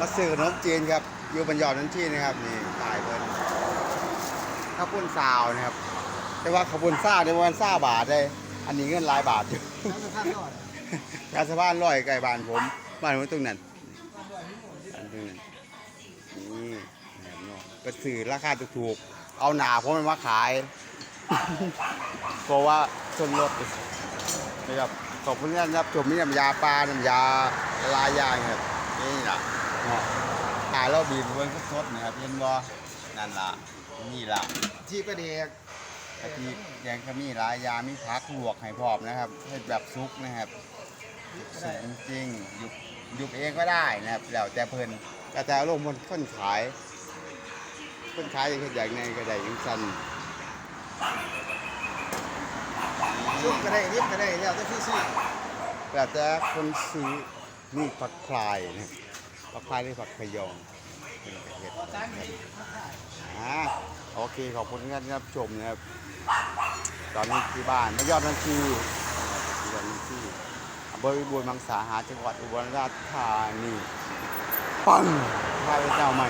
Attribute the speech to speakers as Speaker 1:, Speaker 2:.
Speaker 1: มาซื้อขนมจีนครับ อยู่บนยอดนั้นที่นะครับนี่ตายเพิ่นข้าวปุ้นซาวนะครับ แต่ว่าข้าวปุ้นซาวในวันซาบาทเลยอันนี้เงินหลายบาทอยู่
Speaker 2: ทั้งสภาพยอด
Speaker 1: ยาสะพานร้อยไก่บ้านผมบ้านผมตรงนั้นอันตรงนั้นนี่นะครับเนาะก็ซื้อราคาถูกๆเอาหนาผมมันมาขายเพราะว่าส่วนลดนะครับขอบคุณที่รับชมนี่น้ำยาปลาน้ำยาลายยางครับนี่ล่ะเนาะ ขายเราบีบเบิ้งสดๆนะครับเห็นบ่นั่นล่ะนี่ล่ะ
Speaker 2: ที่ประเดก
Speaker 1: กะทิแกงขมิ้นลายยามีผักลวกให้พร้อมนะครับให้แบบซุกนะครับสุดจริงๆหยุบหยุบเองก็ได้นะครับแล้วแต่เพิ่นแต่แต่ลงบนคนขายคนขายอย่างเฮ็ดอย่างในก็ได้อยังสั้น
Speaker 2: ซุปก็ได้ริบก็ได้แล้วแต่ที่ซื้อ
Speaker 1: แต่แต่คนซื้อนี่ผักคลายนะครับ ผักคลายหรือผักขยองเป็นเห็ดอ่าโอเคขอบคุณที่รับชมนะครับ ตอนนี้ที่บ้านมายอดนันทียอดนันทีอำเภอวิบูลมังสาหาจังหวัดอุบลราชธานีปังพาไปเจ้าใหม่